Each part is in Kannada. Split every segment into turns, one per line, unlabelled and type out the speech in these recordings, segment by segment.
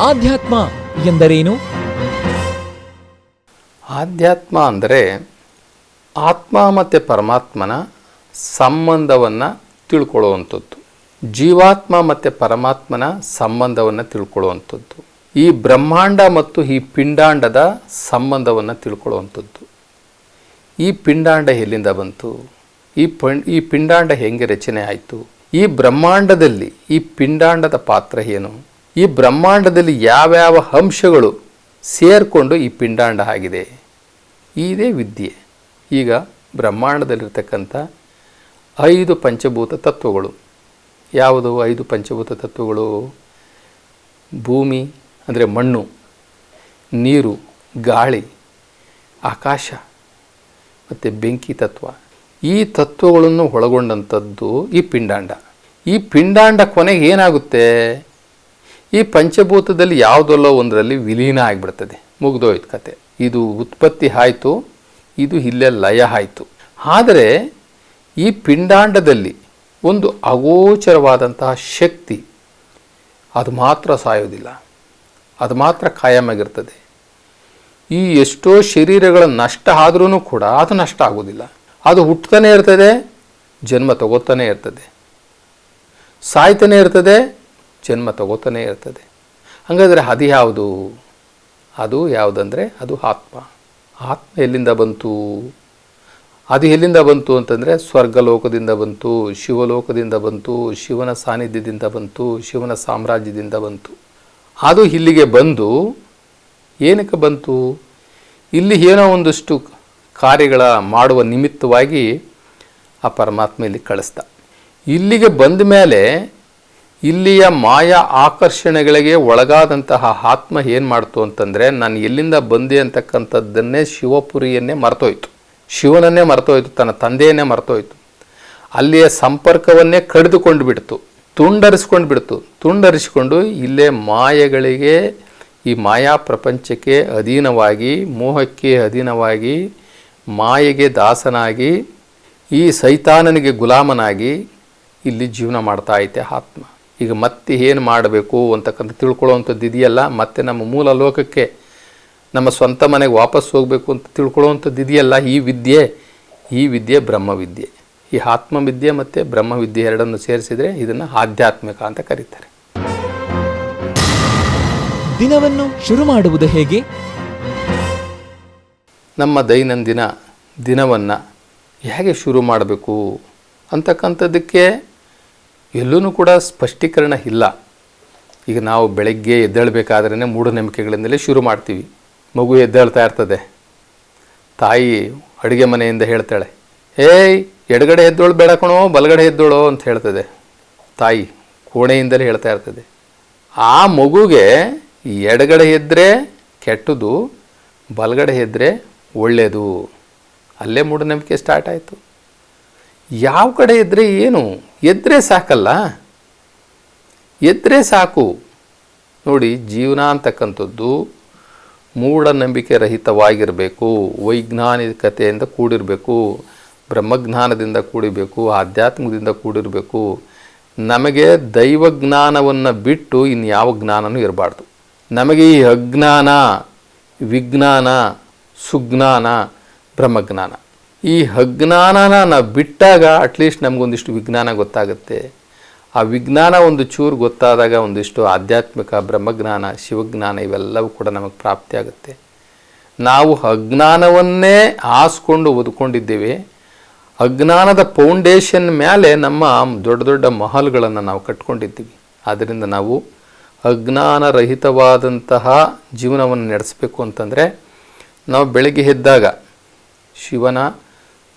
ಆಧ್ಯಾತ್ಮ ಎಂದರೇನು?
ಆಧ್ಯಾತ್ಮ ಅಂದರೆ ಆತ್ಮ ಮತ್ತು ಪರಮಾತ್ಮನ ಸಂಬಂಧವನ್ನು ತಿಳ್ಕೊಳ್ಳುವಂಥದ್ದು. ಜೀವಾತ್ಮ ಮತ್ತು ಪರಮಾತ್ಮನ ಸಂಬಂಧವನ್ನು ತಿಳ್ಕೊಳ್ಳುವಂಥದ್ದು. ಈ ಬ್ರಹ್ಮಾಂಡ ಮತ್ತು ಈ ಪಿಂಡಾಂಡದ ಸಂಬಂಧವನ್ನು ತಿಳ್ಕೊಳ್ಳುವಂಥದ್ದು. ಈ ಪಿಂಡಾಂಡ ಎಲ್ಲಿಂದ ಬಂತು? ಈ ಈ ಪಿಂಡಾಂಡ ಹೆಂಗೆ ರಚನೆ ಆಯಿತು? ಈ ಬ್ರಹ್ಮಾಂಡದಲ್ಲಿ ಈ ಪಿಂಡಾಂಡದ ಪಾತ್ರ ಏನು? ಈ ಬ್ರಹ್ಮಾಂಡದಲ್ಲಿ ಯಾವ್ಯಾವ ಅಂಶಗಳು ಸೇರಿಕೊಂಡು ಈ ಪಿಂಡಾಂಡ ಆಗಿದೆ? ಇದೇ ವಿದ್ಯೆ. ಈಗ ಬ್ರಹ್ಮಾಂಡದಲ್ಲಿರ್ತಕ್ಕಂಥ ಐದು ಪಂಚಭೂತ ತತ್ವಗಳು. ಯಾವುದು ಐದು ಪಂಚಭೂತ ತತ್ವಗಳು? ಭೂಮಿ, ಅಂದರೆ ಮಣ್ಣು, ನೀರು, ಗಾಳಿ, ಆಕಾಶ, ಮತ್ತು ಬೆಂಕಿ ತತ್ವ. ಈ ತತ್ವಗಳನ್ನು ಒಳಗೊಂಡಂಥದ್ದು ಈ ಪಿಂಡಾಂಡ. ಈ ಪಿಂಡಾಂಡ ಕೊನೆಗೆ ಏನಾಗುತ್ತೆ? ಈ ಪಂಚಭೂತದಲ್ಲಿ ಯಾವುದಲ್ಲೋ ಒಂದರಲ್ಲಿ ವಿಲೀನ ಆಗಿಬಿಡ್ತದೆ. ಮುಗ್ದೋಯ್ತು ಕತೆ. ಇದು ಉತ್ಪತ್ತಿ ಆಯಿತು, ಇದು ಇಲ್ಲೇ ಲಯ ಆಯಿತು. ಆದರೆ ಈ ಪಿಂಡಾಂಡದಲ್ಲಿ ಒಂದು ಅಗೋಚರವಾದಂತಹ ಶಕ್ತಿ ಅದು ಮಾತ್ರ ಸಾಯೋದಿಲ್ಲ. ಅದು ಮಾತ್ರ ಕಾಯಮಾಗಿರ್ತದೆ ಈ ಎಷ್ಟೋ ಶರೀರಗಳ ನಷ್ಟ ಆದ್ರೂ ಕೂಡ ಅದು ನಷ್ಟ ಆಗೋದಿಲ್ಲ ಅದು ಹುಟ್ಟತಾನೆ ಇರ್ತದೆ, ಜನ್ಮ ತಗೋತಾನೆ ಇರ್ತದೆ. ಸಾಯ್ತಾನೆ ಇರ್ತದೆ ಜನ್ಮ ತಗೋತಾನೆ ಇರ್ತದೆ. ಹಾಗಾದರೆ ಅದು ಯಾವುದು? ಅದು ಯಾವುದಂದರೆ ಅದು ಆತ್ಮ. ಆತ್ಮ ಎಲ್ಲಿಂದ ಬಂತು? ಅದು ಎಲ್ಲಿಂದ ಬಂತು ಅಂತಂದರೆ ಸ್ವರ್ಗಲೋಕದಿಂದ ಬಂತು, ಶಿವಲೋಕದಿಂದ ಬಂತು, ಶಿವನ ಸಾನ್ನಿಧ್ಯದಿಂದ ಬಂತು, ಶಿವನ ಸಾಮ್ರಾಜ್ಯದಿಂದ ಬಂತು. ಅದು ಇಲ್ಲಿಗೆ ಬಂದು ಏನಕ್ಕೆ ಬಂತು? ಇಲ್ಲಿ ಏನೋ ಒಂದಷ್ಟು ಕಾರ್ಯಗಳ ಮಾಡುವ ನಿಮಿತ್ತವಾಗಿ ಆ ಪರಮಾತ್ಮ ಇಲ್ಲಿ ಕಳಿಸ್ದ. ಇಲ್ಲಿಗೆ ಬಂದ ಮೇಲೆ ಇಲ್ಲಿಯ ಮಾಯಾ ಆಕರ್ಷಣೆಗಳಿಗೆ ಒಳಗಾದಂತಹ ಆತ್ಮ ಏನು ಮಾಡ್ತು ಅಂತಂದರೆ, ನಾನು ಎಲ್ಲಿಂದ ಬಂದೆ ಅಂತಕ್ಕಂಥದ್ದನ್ನೇ ಶಿವಪುರಿಯನ್ನೇ ಮರ್ತೋಯ್ತು. ಶಿವನನ್ನೇ ಮರ್ತೋಯ್ತು, ತನ್ನ ತಂದೆಯನ್ನೇ ಮರ್ತೋಯ್ತು. ಅಲ್ಲಿಯ ಸಂಪರ್ಕವನ್ನೇ ಕಡಿದುಕೊಂಡು ಬಿಡ್ತು, ತುಂಡರಿಸ್ಕೊಂಡು ಬಿಡ್ತು. ತುಂಡರಿಸಿಕೊಂಡು ಇಲ್ಲೇ ಮಾಯಗಳಿಗೆ, ಈ ಮಾಯಾ ಪ್ರಪಂಚಕ್ಕೆ ಅಧೀನವಾಗಿ, ಮೋಹಕ್ಕೆ ಅಧೀನವಾಗಿ, ಮಾಯೆಗೆ ದಾಸನಾಗಿ, ಈ ಸೈತಾನನಿಗೆ ಗುಲಾಮನಾಗಿ ಇಲ್ಲಿ ಜೀವನ ಮಾಡ್ತಾ ಐತೆ ಆತ್ಮ. ಈಗ ಮತ್ತೆ ಏನು ಮಾಡಬೇಕು ಅಂತಕ್ಕಂಥ ತಿಳ್ಕೊಳ್ಳೋವಂಥದ್ದು ಇದೆಯಲ್ಲ? ಮತ್ತೆ ನಮ್ಮ ಮೂಲ ಲೋಕಕ್ಕೆ ನಮ್ಮ ಸ್ವಂತ ಮನೆಗೆ ವಾಪಸ್ ಹೋಗಬೇಕು ಅಂತ ತಿಳ್ಕೊಳ್ಳೋವಂಥದ್ದು ಇದೆಯಲ್ಲ? ಈ ವಿದ್ಯೆ ಈ ವಿದ್ಯೆ ಬ್ರಹ್ಮವಿದ್ಯೆ. ಈ ಆತ್ಮವಿದ್ಯೆ ಮತ್ತು ಬ್ರಹ್ಮವಿದ್ಯೆ ಎರಡನ್ನು ಸೇರಿಸಿದರೆ ಇದನ್ನು ಆಧ್ಯಾತ್ಮಿಕ ಅಂತ ಕರೀತಾರೆ.
ದಿನವನ್ನು ಶುರು ಮಾಡುವುದು ಹೇಗೆ?
ನಮ್ಮ ದೈನಂದಿನ ದಿನವನ್ನು ಹೇಗೆ ಶುರು ಮಾಡಬೇಕು ಅಂತಕ್ಕಂಥದ್ದಕ್ಕೆ ಎಲ್ಲೂ ಕೂಡ ಸ್ಪಷ್ಟೀಕರಣ ಇಲ್ಲ. ಈಗ ನಾವು ಬೆಳಗ್ಗೆ ಎದ್ದೇಳಬೇಕಾದ್ರೇ ಮೂಢನಂಬಿಕೆಗಳಿಂದಲೇ ಶುರು ಮಾಡ್ತೀವಿ. ಮಗು ಎದ್ದೇಳ್ತಾ ಇರ್ತದೆ. ತಾಯಿ ಅಡುಗೆ ಮನೆಯಿಂದ ಹೇಳ್ತಾಳೆ, ಏಯ್, ಎಡಗಡೆ ಎದ್ದೋಳು ಬೇಡ ಕಣೋ, ಬಲಗಡೆ ಎದ್ದೋಳು ಅಂತ ಹೇಳ್ತದೆ. ತಾಯಿ ಕೋಣೆಯಿಂದಲೇ ಹೇಳ್ತಾ ಇರ್ತದೆ. ಆ ಮಗುಗೆ ಎಡಗಡೆ ಎದ್ದರೆ ಕೆಟ್ಟದು, ಬಲಗಡೆ ಎದ್ದರೆ ಒಳ್ಳೆಯದು ಅಲ್ಲೇ ಮೂಢನಂಬಿಕೆ ಸ್ಟಾರ್ಟ್ ಆಯಿತು. ಯಾವ ಕಡೆ ಇದ್ದರೆ ಏನು? ಎದ್ರೆ ಸಾಕಲ್ಲ. ಎದ್ರೆ ಸಾಕು. ನೋಡಿ, ಜೀವನ ಅಂತಕ್ಕಂಥದ್ದು ಮೂಢನಂಬಿಕೆ ರಹಿತವಾಗಿರಬೇಕು ವೈಜ್ಞಾನಿಕತೆಯಿಂದ ಕೂಡಿರಬೇಕು, ಬ್ರಹ್ಮಜ್ಞಾನದಿಂದ ಕೂಡಿರಬೇಕು, ಆಧ್ಯಾತ್ಮದಿಂದ ಕೂಡಿರಬೇಕು. ನಮಗೆ ದೈವಜ್ಞಾನವನ್ನು ಬಿಟ್ಟು ಇನ್ಯಾವ ಜ್ಞಾನನೂ ಇರಬಾರ್ದು. ನಮಗೆ ಈ ಅಜ್ಞಾನ, ವಿಜ್ಞಾನ, ಸುಜ್ಞಾನ, ಬ್ರಹ್ಮಜ್ಞಾನ. ಈ ಅಜ್ಞಾನನ ನಾವು ಬಿಟ್ಟಾಗ ಅಟ್ಲೀಸ್ಟ್ ನಮಗೊಂದಿಷ್ಟು ವಿಜ್ಞಾನ ಗೊತ್ತಾಗುತ್ತೆ. ಆ ವಿಜ್ಞಾನ ಒಂದು ಚೂರು ಗೊತ್ತಾದಾಗ ಒಂದಿಷ್ಟು ಆಧ್ಯಾತ್ಮಿಕ, ಬ್ರಹ್ಮಜ್ಞಾನ, ಶಿವಜ್ಞಾನ ಇವೆಲ್ಲವೂ ಕೂಡ ನಮಗೆ ಪ್ರಾಪ್ತಿಯಾಗುತ್ತೆ ನಾವು ಅಜ್ಞಾನವನ್ನೇ ಆಸ್ಕೊಂಡು ಓದ್ಕೊಂಡಿದ್ದೇವೆ. ಅಜ್ಞಾನದ ಫೌಂಡೇಶನ್ ಮೇಲೆ ನಮ್ಮ ದೊಡ್ಡ ದೊಡ್ಡ ಮಹಲ್ಗಳನ್ನು ನಾವು ಕಟ್ಕೊಂಡಿದ್ದೀವಿ. ಆದ್ದರಿಂದ ನಾವು ಅಜ್ಞಾನರಹಿತವಾದಂತಹ ಜೀವನವನ್ನು ನಡೆಸಬೇಕು ಅಂತಂದರೆ ನಾವು ಬೆಳಗ್ಗೆ ಎದ್ದಾಗ ಶಿವನ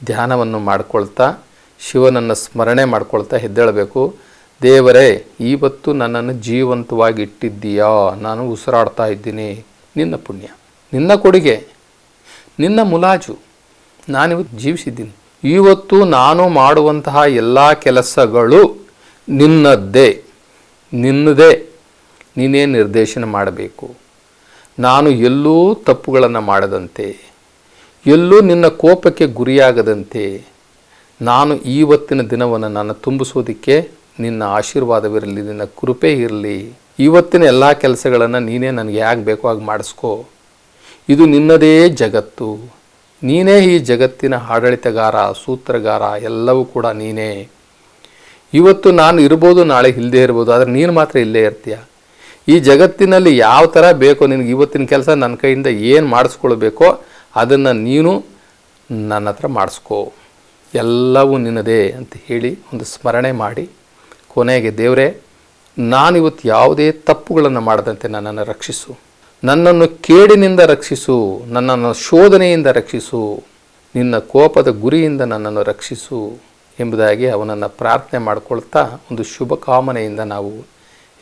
ಧ್ಯಾನವನ್ನು ಮಾಡಿಕೊಳ್ತಾ, ಶಿವನನ್ನು ಸ್ಮರಣೆ ಮಾಡ್ಕೊಳ್ತಾ ಹೆದ್ದೇಳಬೇಕು ದೇವರೇ ಇವತ್ತು ನನ್ನನ್ನು ಜೀವಂತವಾಗಿ ಇಟ್ಟಿದ್ದೀಯಾ ನಾನು ಉಸಿರಾಡ್ತಾ ಇದ್ದೀನಿ. ನಿನ್ನ ಪುಣ್ಯ, ನಿನ್ನ ಕೊಡುಗೆ, ನಿನ್ನ ಮುಲಾಜು. ನಾನಿವತ್ತು ಜೀವಿಸಿದ್ದೀನಿ. ಇವತ್ತು ನಾನು ಮಾಡುವಂತಹ ಎಲ್ಲ ಕೆಲಸಗಳು ನಿನ್ನದ್ದೇ, ನಿನ್ನದೇ. ನೀನೇ ನಿರ್ದೇಶನ ಮಾಡಬೇಕು. ನಾನು ಎಲ್ಲೂ ತಪ್ಪುಗಳನ್ನು ಮಾಡದಂತೆ. ಎಲ್ಲೂ ನಿನ್ನ ಕೋಪಕ್ಕೆ ಗುರಿಯಾಗದಂತೆ ನಾನು ಇವತ್ತಿನ ದಿನವನ್ನು ನಾನು ತುಂಬಿಸೋದಕ್ಕೆ ನಿನ್ನ ಆಶೀರ್ವಾದವಿರಲಿ, ನಿನ್ನ ಕೃಪೆ ಇರಲಿ. ಇವತ್ತಿನ ಎಲ್ಲ ಕೆಲಸಗಳನ್ನು ನೀನೇ ನನಗೆ ಯಾಕೆ ಬೇಕೋ ಹಾಗೆ ಮಾಡಿಸ್ಕೋ. ಇದು ನಿನ್ನದೇ ಜಗತ್ತು. ನೀನೇ ಈ ಜಗತ್ತಿನ ಆಡಳಿತಗಾರ, ಸೂತ್ರಗಾರ, ಎಲ್ಲವೂ ಕೂಡ ನೀನೇ. ಇವತ್ತು ನಾನು ಇರ್ಬೋದು, ನಾಳೆ ಇಲ್ಲದೆ ಇರ್ಬೋದು, ಆದರೆ ನೀನು ಮಾತ್ರ ಇಲ್ಲೇ ಇರ್ತೀಯ. ಈ ಜಗತ್ತಿನಲ್ಲಿ ಯಾವ ಥರ ಬೇಕೋ ನಿನಗೆ, ಇವತ್ತಿನ ಕೆಲಸ ನನ್ನ ಕೈಯಿಂದ ಏನು ಮಾಡಿಸ್ಕೊಳ್ಬೇಕೋ ಅದನ್ನು ನೀನು ನನ್ನ ಹತ್ರ ಮಾಡಿಸ್ಕೋ. ಎಲ್ಲವೂ ನಿನ್ನದೇ ಅಂತ ಹೇಳಿ ಒಂದು ಸ್ಮರಣೆ ಮಾಡಿ, ಕೊನೆಗೆ ದೇವರೇ, ನಾನಿವತ್ತು ಯಾವುದೇ ತಪ್ಪುಗಳನ್ನು ಮಾಡದಂತೆ ನನ್ನನ್ನು ರಕ್ಷಿಸು. ನನ್ನನ್ನು ಕೇಡಿನಿಂದ ರಕ್ಷಿಸು, ನನ್ನನ್ನು ಶೋಧನೆಯಿಂದ ರಕ್ಷಿಸು, ನಿನ್ನ ಕೋಪದ ಗುರಿಯಿಂದ ನನ್ನನ್ನು ರಕ್ಷಿಸು ಎಂಬುದಾಗಿ ಅವನನ್ನು ಪ್ರಾರ್ಥನೆ ಮಾಡಿಕೊಳ್ತಾ ಒಂದು ಶುಭ ಕಾಮನೆಯಿಂದ ನಾವು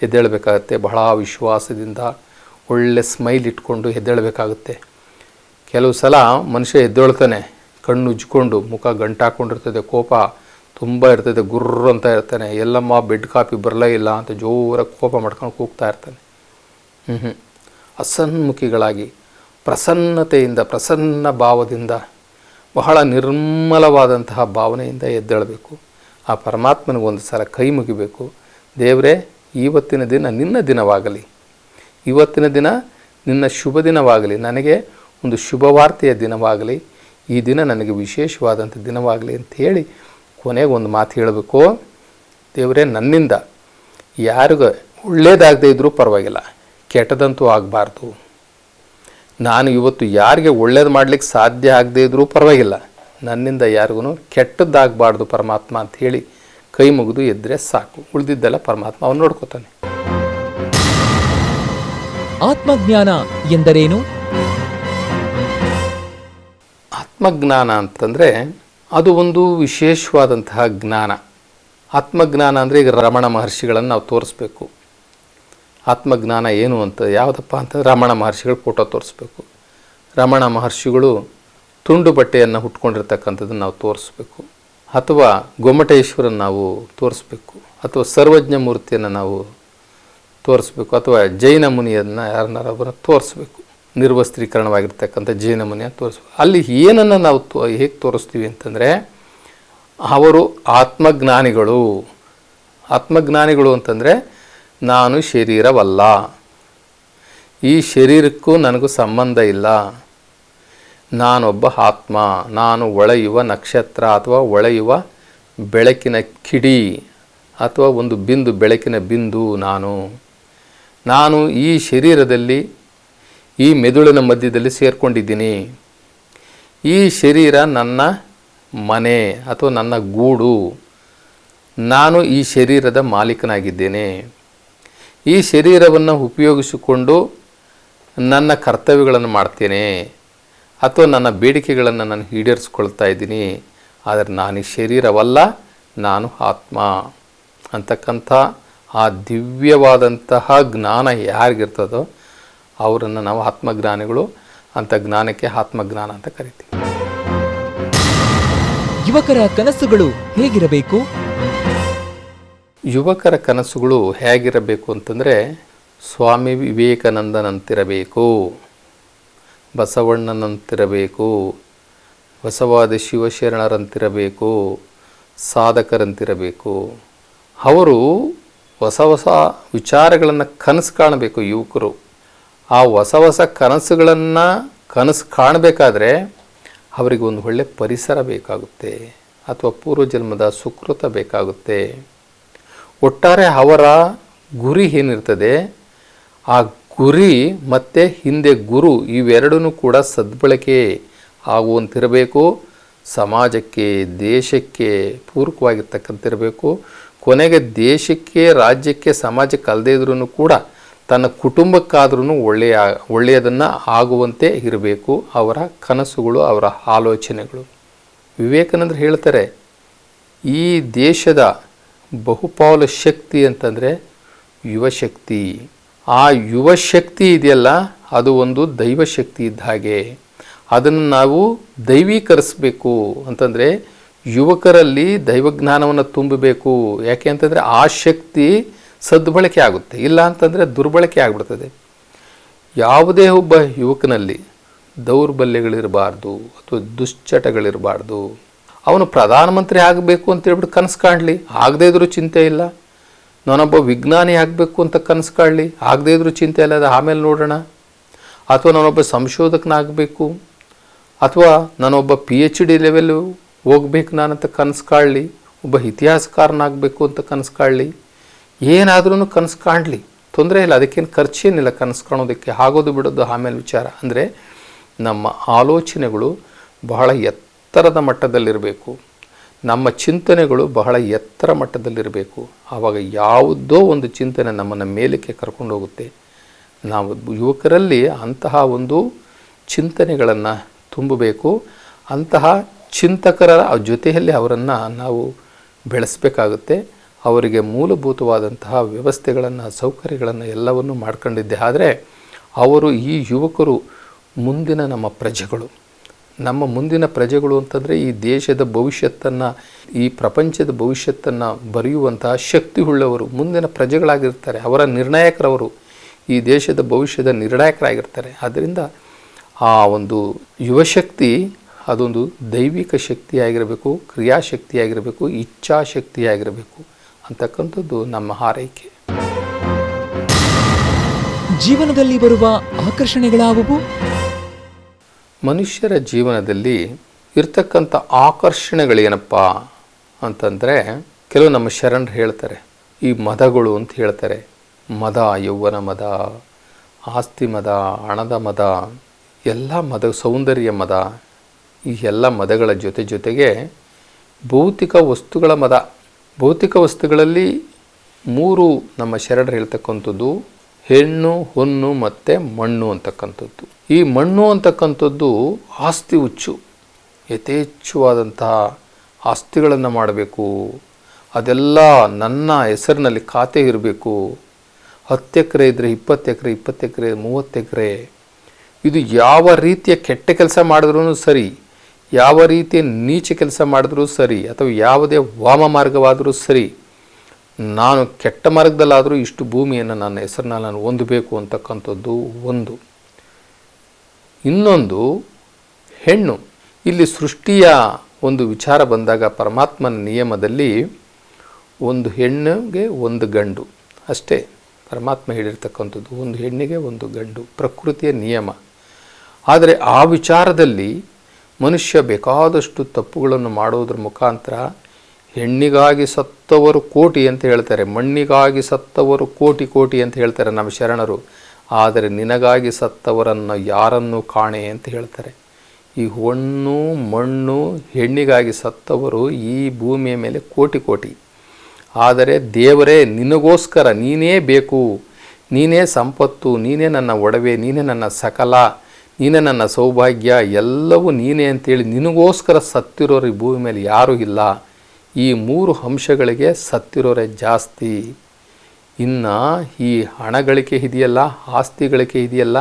ಎದ್ದೇಳಬೇಕಾಗತ್ತೆ. ಬಹಳ ವಿಶ್ವಾಸದಿಂದ ಒಳ್ಳೆ ಸ್ಮೈಲ್ ಇಟ್ಕೊಂಡು ಎದ್ದೇಳಬೇಕಾಗುತ್ತೆ. ಕೆಲವು ಸಲ ಮನುಷ್ಯ ಎದ್ದೇಳ್ತಾನೆ, ಕಣ್ಣು ಉಜ್ಕೊಂಡು ಮುಖ ಗಂಟಾಕೊಂಡಿರ್ತದೆ, ಕೋಪ ತುಂಬ ಇರ್ತದೆ, ಗುರ್ರ ಅಂತ ಇರ್ತಾನೆ, ಎಲ್ಲಮ್ಮ ಬೆಡ್ ಕಾಪಿ ಬರಲೇ ಇಲ್ಲ ಅಂತ ಜೋರಾಗಿ ಕೋಪ ಮಾಡ್ಕೊಂಡು ಕೂಗ್ತಾ ಇರ್ತಾನೆ. ಹ್ಞೂ ಹ್ಞೂ ಅಸನ್ಮುಖಿಗಳಾಗಿ, ಪ್ರಸನ್ನತೆಯಿಂದ, ಪ್ರಸನ್ನ ಭಾವದಿಂದ, ಬಹಳ ನಿರ್ಮಲವಾದಂತಹ ಭಾವನೆಯಿಂದ ಎದ್ದೇಳಬೇಕು. ಆ ಪರಮಾತ್ಮನಿಗೆ ಒಂದು ಸಲ ಕೈ ಮುಗಿಬೇಕು. ದೇವರೇ, ಇವತ್ತಿನ ದಿನ ನಿನ್ನ ದಿನವಾಗಲಿ. ಇವತ್ತಿನ ದಿನ ನಿನ್ನ ಶುಭ ದಿನವಾಗಲಿ. ನನಗೆ ಒಂದು ಶುಭವಾರ್ತೆಯ ದಿನವಾಗಲಿ, ಈ ದಿನ ನನಗೆ ವಿಶೇಷವಾದಂಥ ದಿನವಾಗಲಿ ಅಂತ ಹೇಳಿ ಕೊನೆಗೆ ಒಂದು ಮಾತು ಹೇಳಬೇಕು. ದೇವರೇ, ನನ್ನಿಂದ ಯಾರಿಗೂ ಒಳ್ಳೇದಾಗದೇ ಇದ್ದರೂ ಪರವಾಗಿಲ್ಲ, ಕೆಟ್ಟದಂತೂ ಆಗಬಾರ್ದು. ನಾನು ಇವತ್ತು ಯಾರಿಗೆ ಒಳ್ಳೇದು ಮಾಡ್ಲಿಕ್ಕೆ ಸಾಧ್ಯ ಆಗದೇ ಇದ್ದರೂ ಪರವಾಗಿಲ್ಲ, ನನ್ನಿಂದ ಯಾರಿಗೂ ಕೆಟ್ಟದ್ದಾಗಬಾರ್ದು ಪರಮಾತ್ಮ ಅಂತ ಹೇಳಿ ಕೈ ಮುಗಿದು ಎದ್ದರೆ ಸಾಕು. ಉಳಿದಿದ್ದೆಲ್ಲ ಪರಮಾತ್ಮ ಅವನು ನೋಡ್ಕೋತಾನೆ.
ಆತ್ಮಜ್ಞಾನ ಎಂದರೇನು?
ಆತ್ಮಜ್ಞಾನ ಅಂತಂದರೆ ಅದು ಒಂದು ವಿಶೇಷವಾದಂತಹ ಜ್ಞಾನ. ಆತ್ಮಜ್ಞಾನ ಅಂದರೆ ಈಗ ರಮಣ ಮಹರ್ಷಿಗಳನ್ನು ನಾವು ತೋರಿಸ್ಬೇಕು. ಆತ್ಮಜ್ಞಾನ ಏನು ಅಂತ, ಯಾವುದಪ್ಪ ಅಂತ ರಮಣ ಮಹರ್ಷಿಗಳು ಫೋಟೋ ತೋರಿಸ್ಬೇಕು. ರಮಣ ಮಹರ್ಷಿಗಳು ತುಂಡು ಬಟ್ಟೆಯನ್ನು ಹುಟ್ಕೊಂಡಿರ್ತಕ್ಕಂಥದ್ದನ್ನು ನಾವು ತೋರಿಸ್ಬೇಕು. ಅಥವಾ ಗೊಮ್ಮಟೇಶ್ವರನ ನಾವು ತೋರಿಸ್ಬೇಕು. ಅಥವಾ ಸರ್ವಜ್ಞ ಮೂರ್ತಿಯನ್ನು ನಾವು ತೋರಿಸ್ಬೇಕು. ಅಥವಾ ಜೈನ ಮುನಿಯನ್ನು ಯಾರನ್ನಾರೊಬ್ಬರನ್ನ ತೋರಿಸ್ಬೇಕು. ನಿರ್ವಸ್ತ್ರೀಕರಣವಾಗಿರ್ತಕ್ಕಂಥ ಜೀವ ನಮೂನೆ ತೋರಿಸ್ಬೇಕು ಅಲ್ಲಿ ಏನನ್ನು ನಾವು ತೋ ಹೇಗೆ ತೋರಿಸ್ತೀವಿ ಅಂತಂದರೆ, ಅವರು ಆತ್ಮಜ್ಞಾನಿಗಳು. ಆತ್ಮಜ್ಞಾನಿಗಳು ಅಂತಂದರೆ, ನಾನು ಶರೀರವಲ್ಲ. ಈ ಶರೀರಕ್ಕೂ ನನಗೂ ಸಂಬಂಧ ಇಲ್ಲ. ನಾನೊಬ್ಬ ಆತ್ಮ. ನಾನು ಒಳೆಯುವ ನಕ್ಷತ್ರ ಅಥವಾ ಒಳೆಯುವ ಬೆಳಕಿನ ಕಿಡಿ ಅಥವಾ ಒಂದು ಬಿಂದು, ಬೆಳಕಿನ ಬಿಂದು ನಾನು. ನಾನು ಈ ಶರೀರದಲ್ಲಿ ಈ ಮೆದುಳಿನ ಮಧ್ಯದಲ್ಲಿ ಸೇರಿಕೊಂಡಿದ್ದೀನಿ. ಈ ಶರೀರ ನನ್ನ ಮನೆ ಅಥವಾ ನನ್ನ ಗೂಡು. ನಾನು ಈ ಶರೀರದ ಮಾಲೀಕನಾಗಿದ್ದೇನೆ. ಈ ಶರೀರವನ್ನು ಉಪಯೋಗಿಸಿಕೊಂಡು ನನ್ನ ಕರ್ತವ್ಯಗಳನ್ನು ಮಾಡ್ತೇನೆ. ಅಥವಾ ನನ್ನ ಬೇಡಿಕೆಗಳನ್ನು ನಾನು ಈಡೇರಿಸ್ಕೊಳ್ತಾ ಇದ್ದೀನಿ. ಆದರೆ ನಾನು ಈ ಶರೀರವಲ್ಲ, ನಾನು ಆತ್ಮ. ಅಂತಕ್ಕಂಥ ಆ ದಿವ್ಯವಾದಂತಹ ಜ್ಞಾನ ಯಾರಿಗಿರ್ತದೋ ಅವರನ್ನು ನಾವು ಆತ್ಮಜ್ಞಾನಿಗಳು ಅಂತ ಜ್ಞಾನಕ್ಕೆ ಆತ್ಮಜ್ಞಾನ ಅಂತ ಕರಿತೀವಿ.
ಯುವಕರ ಕನಸುಗಳು ಹೇಗಿರಬೇಕು?
ಯುವಕರ ಕನಸುಗಳು ಹೇಗಿರಬೇಕು ಅಂತಂದರೆ ಸ್ವಾಮಿ ವಿವೇಕಾನಂದನಂತಿರಬೇಕು ಬಸವಣ್ಣನಂತಿರಬೇಕು ಬಸವಾದ ಶಿವಶರಣರಂತಿರಬೇಕು ಸಾಧಕರಂತಿರಬೇಕು. ಅವರು ಹೊಸ ಹೊಸ ವಿಚಾರಗಳನ್ನು ಕನಸು ಕಾಣಬೇಕು ಯುವಕರು. ಆ ಹೊಸ ಹೊಸ ಕನಸುಗಳನ್ನು ಕನಸು ಕಾಣಬೇಕಾದ್ರೆ ಅವರಿಗೆ ಒಂದು ಒಳ್ಳೆ ಪರಿಸರ ಬೇಕಾಗುತ್ತೆ ಅಥವಾ ಪೂರ್ವಜನ್ಮದ ಸುಕೃತ ಬೇಕಾಗುತ್ತೆ. ಒಟ್ಟಾರೆ ಅವರ ಗುರಿ ಏನಿರ್ತದೆ, ಆ ಗುರಿ ಮತ್ತು ಹಿಂದೆ ಗುರು ಇವೆರಡೂ ಕೂಡ ಸದ್ಬಳಕೆ ಆಗುವಂತಿರಬೇಕು. ಸಮಾಜಕ್ಕೆ, ದೇಶಕ್ಕೆ ಪೂರಕವಾಗಿರ್ತಕ್ಕಂತಿರಬೇಕು. ಕೊನೆಗೆ ದೇಶಕ್ಕೆ, ರಾಜ್ಯಕ್ಕೆ, ಸಮಾಜಕ್ಕೆ ಅಲ್ಲದೇ ಇದ್ರೂ ಕೂಡ ತನ್ನ ಕುಟುಂಬಕ್ಕಾದ್ರೂ ಒಳ್ಳೆಯ, ಒಳ್ಳೆಯದನ್ನು ಆಗುವಂತೆ ಇರಬೇಕು. ಅವರ ಕನಸುಗಳು, ಅವರ ಆಲೋಚನೆಗಳು. ವಿವೇಕಾನಂದರು ಹೇಳ್ತಾರೆ, ಈ ದೇಶದ ಬಹುಪಾಲು ಶಕ್ತಿ ಅಂತಂದರೆ ಯುವಶಕ್ತಿ. ಆ ಯುವಶಕ್ತಿ ಇದೆಯಲ್ಲ, ಅದು ಒಂದು ದೈವಶಕ್ತಿ ಇದ್ದ ಹಾಗೆ. ಅದನ್ನು ನಾವು ದೈವೀಕರಿಸಬೇಕು ಅಂತಂದರೆ ಯುವಕರಲ್ಲಿ ದೈವಜ್ಞಾನವನ್ನು ತುಂಬಬೇಕು. ಯಾಕೆ ಅಂತಂದರೆ ಆ ಶಕ್ತಿ ಸದ್ಬಳಕೆ ಆಗುತ್ತೆ. ಇಲ್ಲ ಅಂತಂದರೆ ದುರ್ಬಳಕೆ ಆಗಿಬಿಡ್ತದೆ. ಯಾವುದೇ ಒಬ್ಬ ಯುವಕನಲ್ಲಿ ದೌರ್ಬಲ್ಯಗಳಿರಬಾರ್ದು ಅಥವಾ ದುಶ್ಚಟಗಳಿರಬಾರ್ದು. ಅವನು ಪ್ರಧಾನಮಂತ್ರಿ ಆಗಬೇಕು ಅಂತ ಹೇಳ್ಬಿಟ್ಟು ಕನಸು ಕಾಣಲಿ. ಆಗದೇ ಇದ್ರೂ ಚಿಂತೆ ಇಲ್ಲ. ನಾನೊಬ್ಬ ವಿಜ್ಞಾನಿ ಆಗಬೇಕು ಅಂತ ಕನಸು ಕಾಣಲಿ. ಆಗದೇ ಇದ್ರೂ ಚಿಂತೆ ಇಲ್ಲ. ಅದು ಆಮೇಲೆ ನೋಡೋಣ. ಅಥವಾ ನಾನೊಬ್ಬ ಸಂಶೋಧಕನಾಗಬೇಕು. ಅಥವಾ ನಾನೊಬ್ಬ ಪಿ ಎಚ್ ಡಿ ಲೆವೆಲ್ಲು ಹೋಗ್ಬೇಕು ನಾನಂತ ಕನಸು ಕಾಣಲಿ. ಒಬ್ಬ ಇತಿಹಾಸಕಾರನಾಗಬೇಕು ಅಂತ ಕನಸು ಕಾಡಲಿ ಏನಾದ್ರೂ ಕನಸು ಕಾಣಲಿ. ತೊಂದರೆ ಇಲ್ಲ, ಅದಕ್ಕೇನು ಖರ್ಚೇನಿಲ್ಲ ಕನಸು ಕಾಣೋದಕ್ಕೆ. ಆಗೋದು ಬಿಡೋದು ಆಮೇಲೆ ವಿಚಾರ. ಅಂದರೆ ನಮ್ಮ ಆಲೋಚನೆಗಳು ಬಹಳ ಎತ್ತರದ ಮಟ್ಟದಲ್ಲಿರಬೇಕು. ನಮ್ಮ ಚಿಂತನೆಗಳು ಬಹಳ ಎತ್ತರ ಮಟ್ಟದಲ್ಲಿರಬೇಕು. ಆವಾಗ ಯಾವುದೋ ಒಂದು ಚಿಂತನೆ ನಮ್ಮನ್ನು ಮೇಲಕ್ಕೆ ಕರ್ಕೊಂಡು ಹೋಗುತ್ತೆ ನಾವು ಯುವಕರಲ್ಲಿ ಅಂತಹ ಒಂದು ಚಿಂತನೆಗಳನ್ನು ತುಂಬಬೇಕು. ಅಂತಹ ಚಿಂತಕರ ಜೊತೆಯಲ್ಲಿ ಅವರನ್ನು ನಾವು ಬೆಳೆಸಬೇಕಾಗುತ್ತೆ. ಅವರಿಗೆ ಮೂಲಭೂತವಾದಂತಹ ವ್ಯವಸ್ಥೆಗಳನ್ನು, ಸೌಕರ್ಯಗಳನ್ನು ಎಲ್ಲವನ್ನು ಮಾಡ್ಕೊಂಡಿದ್ದೆ. ಆದರೆ ಅವರು ಈ ಯುವಕರು ಮುಂದಿನ ನಮ್ಮ ಪ್ರಜೆಗಳು. ನಮ್ಮ ಮುಂದಿನ ಪ್ರಜೆಗಳು ಅಂತಂದರೆ ಈ ದೇಶದ ಭವಿಷ್ಯತ್ತನ್ನು, ಈ ಪ್ರಪಂಚದ ಭವಿಷ್ಯತ್ತನ್ನು ಬರೆಯುವಂತಹ ಶಕ್ತಿ ಉಳ್ಳವರು, ಮುಂದಿನ ಪ್ರಜೆಗಳಾಗಿರ್ತಾರೆ. ಅವರ ನಿರ್ಣಾಯಕರವರು ಈ ದೇಶದ ಭವಿಷ್ಯದ ನಿರ್ಣಾಯಕರಾಗಿರ್ತಾರೆ. ಆದ್ದರಿಂದ ಆ ಒಂದು ಯುವಶಕ್ತಿ ಅದೊಂದು ದೈವಿಕ ಶಕ್ತಿಯಾಗಿರಬೇಕು, ಕ್ರಿಯಾಶಕ್ತಿಯಾಗಿರಬೇಕು, ಇಚ್ಛಾಶಕ್ತಿಯಾಗಿರಬೇಕು. ಅಂತಕ್ಕಂಥದ್ದು ನಮ್ಮ ಹಾರೈಕೆ.
ಜೀವನದಲ್ಲಿ ಬರುವ ಆಕರ್ಷಣೆಗಳಾವುವು?
ಮನುಷ್ಯರ ಜೀವನದಲ್ಲಿ ಇರ್ತಕ್ಕಂಥ ಆಕರ್ಷಣೆಗಳೇನಪ್ಪ ಅಂತಂದರೆ ಕೆಲವು ನಮ್ಮ ಶರಣರು ಹೇಳ್ತಾರೆ ಈ ಮದಗಳು ಅಂತ ಹೇಳ್ತಾರೆ. ಮದ ಯೌವನ ಮದ ಆಸ್ತಿ ಮದ ಹಣದ ಮದ ಎಲ್ಲ ಮದ ಸೌಂದರ್ಯ ಮದ ಈ ಎಲ್ಲ ಮದಗಳ ಜೊತೆ ಜೊತೆಗೆ ಭೌತಿಕ ವಸ್ತುಗಳ ಮದ ಭೌತಿಕ ವಸ್ತುಗಳಲ್ಲಿ ಮೂರು ನಮ್ಮ ಶರಣರು ಹೇಳ್ತಕ್ಕಂಥದ್ದು, ಹೆಣ್ಣು ಹೊನ್ನು ಮತ್ತು ಮಣ್ಣು ಅಂತಕ್ಕಂಥದ್ದು. ಈ ಮಣ್ಣು ಅಂತಕ್ಕಂಥದ್ದು ಆಸ್ತಿ ಹುಚ್ಚು, ಯಥೇಚ್ಛವಾದಂತಹ ಆಸ್ತಿಗಳನ್ನು ಮಾಡಬೇಕು. ಅದೆಲ್ಲ ನನ್ನ ಹೆಸರಿನಲ್ಲಿ ಖಾತೆ ಇರಬೇಕು. ಹತ್ತು ಎಕರೆ ಇದ್ದರೆ ಇಪ್ಪತ್ತು ಎಕರೆ ಇಪ್ಪತ್ತು ಎಕರೆ, ಮೂವತ್ತು ಎಕರೆ. ಇದು ಯಾವ ರೀತಿಯ ಕೆಟ್ಟ ಕೆಲಸ ಮಾಡಿದ್ರೂ ಸರಿ ಯಾವ ರೀತಿ ನೀಚ ಕೆಲಸ ಮಾಡಿದ್ರೂ ಸರಿ ಅಥವಾ ಯಾವುದೇ ವಾಮ ಮಾರ್ಗವಾದರೂ ಸರಿ, ನಾನು ಕೆಟ್ಟ ಮಾರ್ಗದಲ್ಲಾದರೂ ಇಷ್ಟು ಭೂಮಿಯನ್ನು ನನ್ನ ಹೆಸರಿನಲ್ಲಿ ನಾನು ಹೊಂದಬೇಕು ಅಂತಕ್ಕಂಥದ್ದು ಒಂದು. ಇನ್ನೊಂದು, ಹೆಣ್ಣು. ಇಲ್ಲಿ ಸೃಷ್ಟಿಯ ಒಂದು ವಿಚಾರ ಬಂದಾಗ ಪರಮಾತ್ಮನ ನಿಯಮದಲ್ಲಿ ಒಂದು ಹೆಣ್ಣಿಗೆ ಒಂದು ಗಂಡು. ಅಷ್ಟೇ, ಪರಮಾತ್ಮ ಹೇಳಿರ್ತಕ್ಕಂಥದ್ದು ಒಂದು ಹೆಣ್ಣಿಗೆ ಒಂದು ಗಂಡು. ಪ್ರಕೃತಿಯ ನಿಯಮ. ಆದರೆ ಆ ವಿಚಾರದಲ್ಲಿ ಮನುಷ್ಯ ಬೇಕಾದಷ್ಟು ತಪ್ಪುಗಳನ್ನು ಮಾಡೋದ್ರ ಮುಖಾಂತರ ಹೆಣ್ಣಿಗಾಗಿ ಸತ್ತವರು ಕೋಟಿ ಅಂತ ಹೇಳ್ತಾರೆ, ಮಣ್ಣಿಗಾಗಿ ಸತ್ತವರು ಕೋಟಿ ಕೋಟಿ ಅಂತ ಹೇಳ್ತಾರೆ ನಮ್ಮ ಶರಣರು. ಆದರೆ ನಿನಗಾಗಿ ಸತ್ತವರನ್ನು ಯಾರನ್ನು ಕಾಣೆ ಅಂತ ಹೇಳ್ತಾರೆ. ಈ ಹೊಣ್ಣು, ಮಣ್ಣು ಹೆಣ್ಣಿಗಾಗಿ ಸತ್ತವರು ಈ ಭೂಮಿಯ ಮೇಲೆ ಕೋಟಿ ಕೋಟಿ. ಆದರೆ ದೇವರೇ, ನಿನಗೋಸ್ಕರ ನೀನೇ ಬೇಕು, ನೀನೇ ಸಂಪತ್ತು, ನೀನೇ ನನ್ನ ಒಡವೆ, ನೀನೇ ನನ್ನ ಸಕಲ. ನೀನೇ ನನ್ನ ಸೌಭಾಗ್ಯ, ಎಲ್ಲವೂ ನೀನೇ ಅಂತೇಳಿ ನಿನಗೋಸ್ಕರ ಸತ್ತಿರೋರು ಈ ಭೂಮಿ ಮೇಲೆ ಯಾರೂ ಇಲ್ಲ. ಈ ಮೂರು ಅಂಶಗಳಿಗೆ ಸತ್ತಿರೋರೇ ಜಾಸ್ತಿ. ಇನ್ನು ಈ ಹಣಗಳಿಕೆ ಇದೆಯಲ್ಲ ಆಸ್ತಿಗಳಿಕೆ ಇದೆಯಲ್ಲ,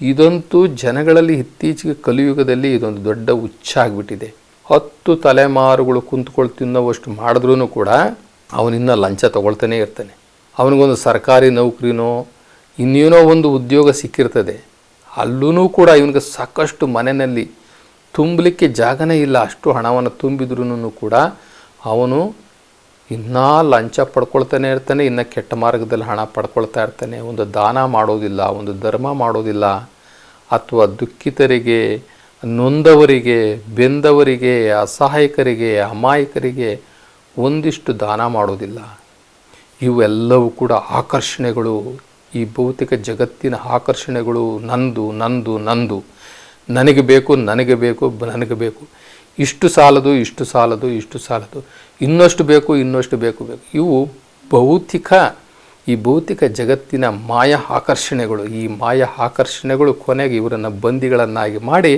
ಇದಂತೂ ಜನಗಳಲ್ಲಿ ಇತ್ತೀಚೆಗೆ ಕಲಿಯುಗದಲ್ಲಿ ಇದೊಂದು ದೊಡ್ಡ ಹುಚ್ಚಾಗ್ಬಿಟ್ಟಿದೆ ಹತ್ತು ತಲೆಮಾರುಗಳು ಕುಂತ್ಕೊಂಡು ತಿನ್ನೋವಷ್ಟು ಮಾಡಿದ್ರೂ ಕೂಡ ಅವನಿನ್ನ ಲಂಚ ತಗೊಳ್ತಾನೆ ಇರ್ತಾನೆ. ಅವನಿಗೊಂದು ಸರ್ಕಾರಿ ನೌಕರಿನೋ, ಇನ್ನೇನೋ ಒಂದು ಉದ್ಯೋಗ ಸಿಕ್ಕಿರ್ತದೆ. ಅಲ್ಲೂ ಕೂಡ ಇವನಿಗೆ ಸಾಕಷ್ಟು ಮನೆಯಲ್ಲಿ ತುಂಬಲಿಕ್ಕೆ ಜಾಗನೇ ಇಲ್ಲ. ಅಷ್ಟು ಹಣವನ್ನು ತುಂಬಿದ್ರೂ ಕೂಡ ಅವನು ಇನ್ನೂ ಲಂಚ ಪಡ್ಕೊಳ್ತಾನೆ ಇರ್ತಾನೆ, ಇನ್ನು ಕೆಟ್ಟ ಮಾರ್ಗದಲ್ಲಿ ಹಣ ಪಡ್ಕೊಳ್ತಾ ಇರ್ತಾನೆ. ಒಂದು ದಾನ ಮಾಡೋದಿಲ್ಲ, ಒಂದು ಧರ್ಮ ಮಾಡೋದಿಲ್ಲ. ಅಥವಾ ದುಃಖಿತರಿಗೆ, ನೊಂದವರಿಗೆ, ಬೆಂದವರಿಗೆ, ಅಸಹಾಯಕರಿಗೆ, ಅಮಾಯಕರಿಗೆ ಒಂದಿಷ್ಟು ದಾನ ಮಾಡೋದಿಲ್ಲ. ಇವೆಲ್ಲವೂ ಕೂಡ ಆಕರ್ಷಣೆಗಳು. ಈ ಭೌತಿಕ ಜಗತ್ತಿನ ಆಕರ್ಷಣೆಗಳು ನಂದು ನಂದು ನಂದು. ನನಗೆ ಬೇಕು ನನಗೆ ಬೇಕು ನನಗೆ ಬೇಕು. ಇಷ್ಟು ಸಾಲದು ಇಷ್ಟು ಸಾಲದು ಇಷ್ಟು ಸಾಲದು. ಇನ್ನಷ್ಟು ಬೇಕು ಇನ್ನಷ್ಟು ಬೇಕು ಬೇಕು. ಇವು ಭೌತಿಕ, ಈ ಭೌತಿಕ ಜಗತ್ತಿನ ಮಾಯ ಆಕರ್ಷಣೆಗಳು. ಈ ಮಾಯ ಆಕರ್ಷಣೆಗಳು ಕೊನೆಗೆ ಇವರನ್ನು ಬಂದಿಗಳನ್ನಾಗಿ ಮಾಡಿ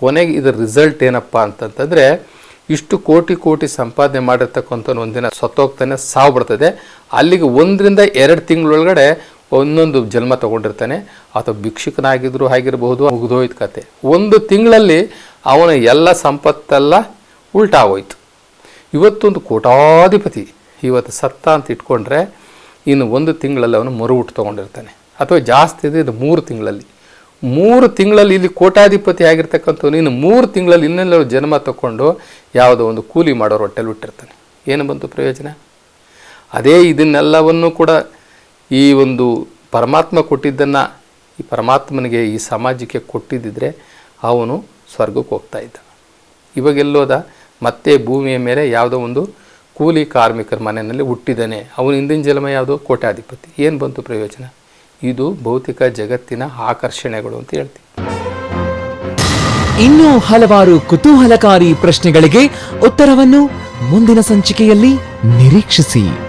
ಕೊನೆಗೆ ಇದರ ರಿಸಲ್ಟ್ ಏನಪ್ಪ ಅಂತಂತಂದರೆ, ಇಷ್ಟು ಕೋಟಿ ಕೋಟಿ ಸಂಪಾದನೆ ಮಾಡಿರ್ತಕ್ಕಂಥ ಒಂದಿನ ಸತ್ತೋಗ್ತಾನೆ, ಸಾವು ಬರ್ತದೆ. ಅಲ್ಲಿಗೆ ಒಂದರಿಂದ ಎರಡು ತಿಂಗಳೊಳಗಡೆ ಒಂದೊಂದು ಜನ್ಮ ತಗೊಂಡಿರ್ತಾನೆ. ಅಥವಾ ಭಿಕ್ಷುಕನಾಗಿದ್ರು ಆಗಿರಬಹುದು, ಮುಗಿದೋಯ್ತು ಕತೆ. ಒಂದು ತಿಂಗಳಲ್ಲಿ ಅವನ ಎಲ್ಲ ಸಂಪತ್ತೆಲ್ಲ ಉಲ್ಟಾ ಹೋಯ್ತು ಇವತ್ತೊಂದು ಕೋಟಾಧಿಪತಿ. ಇವತ್ತು ಸತ್ತ ಅಂತ ಇಟ್ಕೊಂಡ್ರೆ ಇನ್ನು ಒಂದು ತಿಂಗಳಲ್ಲಿ ಅವನು ಮರು ಹುಟ್ಟು ತೊಗೊಂಡಿರ್ತಾನೆ. ಅಥವಾ ಜಾಸ್ತಿ ಇದೆ ಇದು ಮೂರು ತಿಂಗಳಲ್ಲಿ. ಮೂರು ತಿಂಗಳಲ್ಲಿ ಇಲ್ಲಿ ಕೋಟಾಧಿಪತಿ ಆಗಿರ್ತಕ್ಕಂಥವ್ನು ಇನ್ನು ಮೂರು ತಿಂಗಳಲ್ಲಿ ಇನ್ನೆಲ್ಲ ಜನ್ಮ ತಗೊಂಡು ಯಾವುದೋ ಒಂದು ಕೂಲಿ ಮಾಡೋರು ಹೊಟ್ಟೆಲಿ ಬಿಟ್ಟಿರ್ತಾನೆ. ಏನು ಬಂತು ಪ್ರಯೋಜನ? ಅದೇ ಇದನ್ನೆಲ್ಲವನ್ನು ಕೂಡ ಈ ಒಂದು ಪರಮಾತ್ಮ ಕೊಟ್ಟಿದ್ದನ್ನು ಈ ಪರಮಾತ್ಮನಿಗೆ ಈ ಸಮಾಜಕ್ಕೆ ಕೊಟ್ಟಿದ್ದಿದ್ರೆ ಅವನು ಸ್ವರ್ಗಕ್ಕೆ ಹೋಗ್ತಾ ಇದ್ದ. ಇವಾಗೆಲ್ಲೋದ ಮತ್ತೆ ಭೂಮಿಯ ಮೇಲೆ ಯಾವುದೋ ಒಂದು ಕೂಲಿ ಕಾರ್ಮಿಕರ ಮನೆಯಲ್ಲಿ ಹುಟ್ಟಿದ್ದಾನೆ. ಅವನು ಹಿಂದಿನ ಜನ್ಮ ಯಾವುದೋ? ಕೋಟ್ಯಾಧಿಪತಿ. ಏನು ಬಂತು ಪ್ರಯೋಜನ? ಇದು ಭೌತಿಕ ಜಗತ್ತಿನ ಆಕರ್ಷಣೆಗಳು ಅಂತ ಹೇಳ್ತೀವಿ.
ಇನ್ನೂ ಹಲವಾರು ಕುತೂಹಲಕಾರಿ ಪ್ರಶ್ನೆಗಳಿಗೆ ಉತ್ತರವನ್ನು ಮುಂದಿನ ಸಂಚಿಕೆಯಲ್ಲಿ ನಿರೀಕ್ಷಿಸಿ.